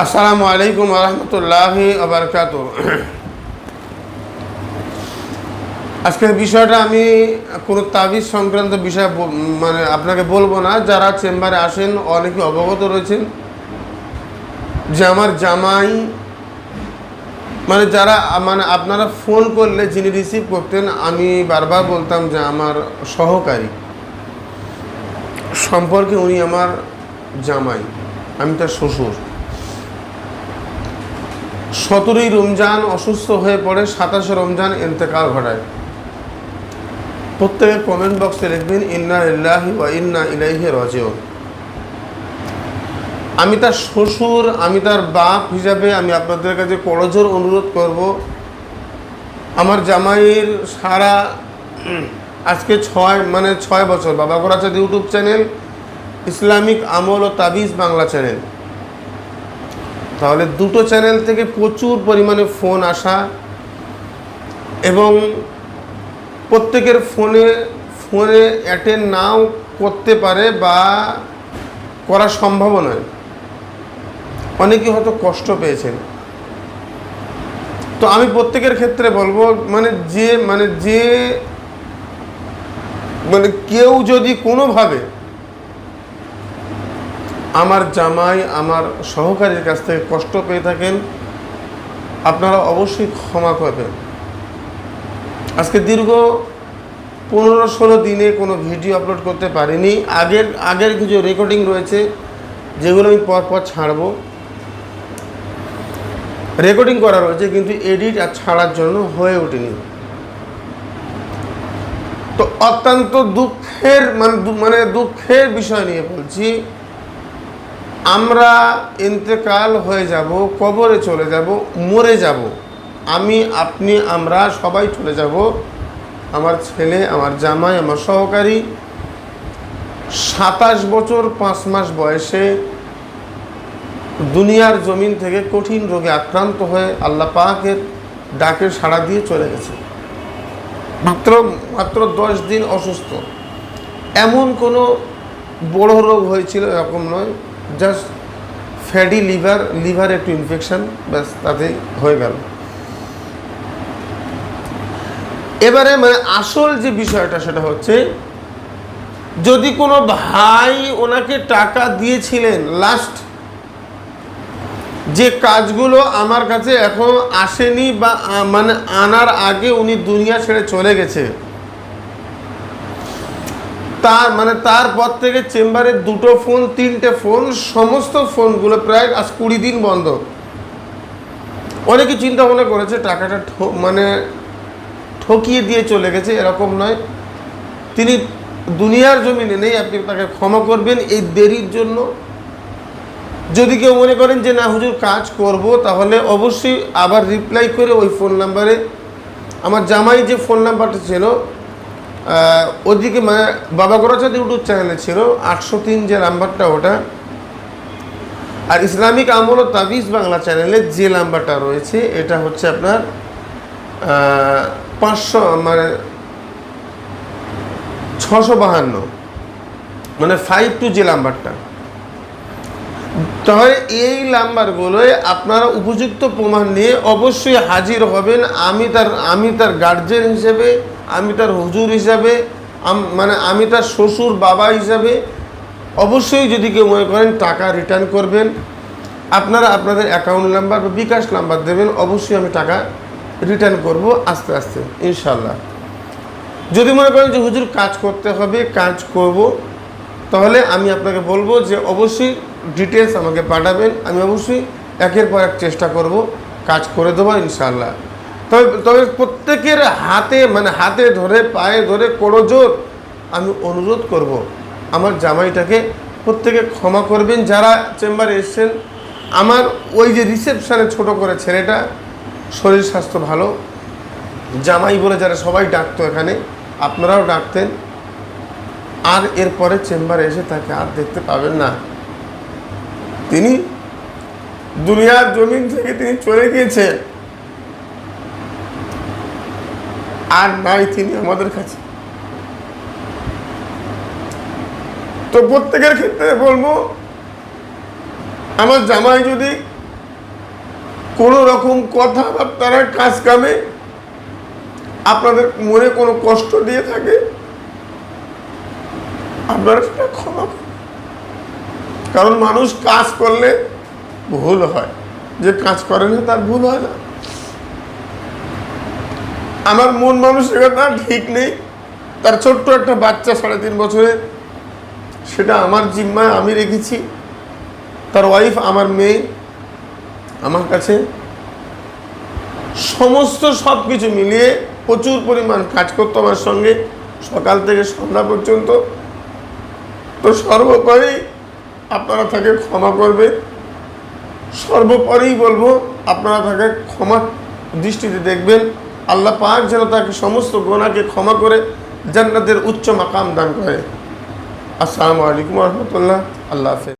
আসসালামু আলাইকুম রহমতুল্লাহ আবরকাত আজকের বিষয়টা আমি কোনো তাবিজ সংক্রান্ত বিষয় মানে আপনাকে বলব না, যারা চেম্বারে আসেন অনেকে অবগত রয়েছেন যে আমার জামাই মানে যারা মানে আপনারা ফোন করলে যিনি রিসিভ করতেন, আমি বারবার বলতাম যে আমার সহকারী। সম্পর্কে উনি আমার জামাই, আমি তার শ্বশুর। সতেরোই রমজান অসুস্থ হয়ে পড়ে, সাতাশে রমজান ইন্তেকাল ঘটায়। প্রত্যেকে কমেন্ট বক্সে লিখবেন, ইন্না ইল্লাহি ওয়া ইন্না ইলাইহি রাজিউন। আমি তার শ্বশুর, আমি তার বাপ হিসাবে আমি আপনাদের কাছে করজোর অনুরোধ করব, আমার জামাইয়ের সারা, আজকে ছয় মানে ছয় বছর বাবা গোরাচাঁদ ইউটিউব চ্যানেল, ইসলামিক আমল ও তাবিজ বাংলা চ্যানেল। তাহলে দুটো চ্যানেল থেকে প্রচুর পরিমাণে ফোন আসা এবং প্রত্যেকের ফোনে ফোনে অ্যাটেন্ড নাও করতে পারে বা করা সম্ভব নয়। অনেকে হয়তো কষ্ট পেয়েছেন। তো আমি প্রত্যেকের ক্ষেত্রে বলব মানে যে মানে যে মানে কেউ যদি কোনোভাবে আমার জামাই আমার সহকারীর কাছ থেকে কষ্ট পেয়ে থাকেন, আপনারা অবশ্যই ক্ষমা করবেন। আজকে দীর্ঘ পনেরো ষোলো দিনে কোনো ভিডিও আপলোড করতে পারিনি। আগের আগের কিছু রেকর্ডিং রয়েছে, যেগুলো আমি পর পর ছাড়বো। রেকর্ডিং করা রয়েছে, কিন্তু এডিট আর ছাড়ার জন্য হয়ে ওঠেনি। তো অত্যন্ত দুঃখের মানে মানে দুঃখের বিষয় নিয়ে বলছি আমরা ইন্তেকাল হয়ে যাব, কবরে চলে যাব, মরে যাব। আমি, আপনি, আমরা সবাই চলে যাব। আমার ছেলে, আমার জামাই, আমার সহকারী। সাতাশ বছর পাঁচ মাস বয়সে দুনিয়ার জমিন থেকে কঠিন রোগে আক্রান্ত হয়ে আল্লাহ পাকের ডাকে সাড়া দিয়ে চলে গেছে। মাত্র মাত্র দশ দিন অসুস্থ। এমন কোনো বড় রোগ হয়েছিল এরকম নয়। জাস্ট ফ্যাটি লিভার লিভার একটু ইনফেকশন ব্যাস তাতেই হয়ে গেল। এবারে মানে আসল যে বিষয়টা সেটা হচ্ছে, যদি কোনো ভাই ওনাকে টাকা দিয়েছিলেন লাস্ট যে কাজগুলো আমার কাছে এখন আসেনি বা মানে আনার আগে উনি দুনিয়া ছেড়ে চলে গেছে তার মানে তারপর থেকে চেম্বারে দুটো ফোন, তিনটে ফোন, সমস্ত ফোনগুলো প্রায় আজ কুড়ি দিন বন্ধ। অনেকে চিন্তা ভাবনা করেছে, টাকাটা মানে ঠকিয়ে দিয়ে চলে গেছে, এরকম নয়। তিনি দুনিয়ার জমিনে নেই, আপনি তাকে ক্ষমা করবেন এই দেরির জন্য। যদি কেউ মনে করেন যে, না হুজুর, কাজ করব, তাহলে অবশ্যই আবার রিপ্লাই করে ওই ফোন নাম্বারে আমার জামাই যে ফোন নাম্বারটা ছিল ওদিকে মানে বাবা গোরাচাঁদ ইউটিউব চ্যানেলে ছিল, আটশো তিন যে নাম্বারটা ওটা। আর ইসলামিক আমল ও তাবিজ বাংলা চ্যানেলে যে নাম্বারটা রয়েছে, এটা হচ্ছে আপনার পাঁচশো মানে ছশো বাহান্ন। মানে ফাইভ টু যে নাম্বারটা। তাহলে এই নাম্বারগুলোয় আপনারা উপযুক্ত প্রমাণ নিয়ে অবশ্যই হাজির হবেন। আমি তার আমি তার গার্জেন হিসেবে আমি তার হুজুর হিসাবে মানে আমি তার শ্বশুর বাবা হিসাবে অবশ্যই যদি কেউ মনে করেন টাকা রিটার্ন করবেন, আপনারা আপনাদের অ্যাকাউন্ট নাম্বার বা বিকাশ নাম্বার দেবেন, অবশ্যই আমি টাকা রিটার্ন করব আস্তে আস্তে ইনশাল্লাহ যদি মনে করেন যে হুজুর কাজ করতে হবে, কাজ করব, তাহলে আমি আপনাকে বলব যে অবশ্যই ডিটেলস আমাকে পাঠাবেন, আমি অবশ্যই একের পর এক চেষ্টা করব, কাজ করে দেবো ইনশাল্লাহ তবে তবে প্রত্যেকের হাতে মানে হাতে ধরে, পায়ে ধরে করজোর আমি অনুরোধ করব, আমার জামাইটাকে প্রত্যেকে ক্ষমা করবেন। যারা চেম্বারে এসছেন, আমার ওই যে রিসেপশানে ছোট করে ছেলেটা, শরীর স্বাস্থ্য ভালো। জামাই বলে যারা সবাই ডাকতো এখানে, আপনারাও ডাকতেন। আর এরপরে চেম্বারে এসে তাকে আর দেখতে পাবেন না। তিনি দুনিয়ার জমিন থেকে তিনি চলে গিয়েছেন। আর নাই তিনি আমাদের কাছে। তো প্রত্যেকের ক্ষেত্রে বলব, আমার জামাই যদি কোনো রকম কথাবার্তারা কাজ কামে আপনাদের মনে কোনো কষ্ট দিয়ে থাকে, আপনারা সেটা ক্ষমা। কারণ মানুষ কাজ করলে ভুল হয়। যে কাজ করে না, তার ভুল হয় না। আমার মন মানসিকতা ঠিক নেই। তার ছোট্ট একটা বাচ্চা সাড়ে তিন বছরের সেটা আমার জিম্মায় আমি রেখেছি। তার ওয়াইফ আমার মেয়ে, আমার কাছে। সমস্ত সব কিছু মিলিয়ে প্রচুর পরিমাণ কাজ করতো আমার সঙ্গে, সকাল থেকে সন্ধ্যা পর্যন্ত। তো সর্বোপরি আপনারা তাকে ক্ষমা করবে। সর্বোপরিই বলব, আপনারা তাকে ক্ষমা দৃষ্টিতে দেখবেন। আল্লাহ পাক যেন তাকে সমস্ত গোনাকে ক্ষমা করে জান্নাতের উচ্চ মাকাম দান করে। আসসালামু আলাইকুম রহমতুল্লাহ। আল্লাহ হাফেজ।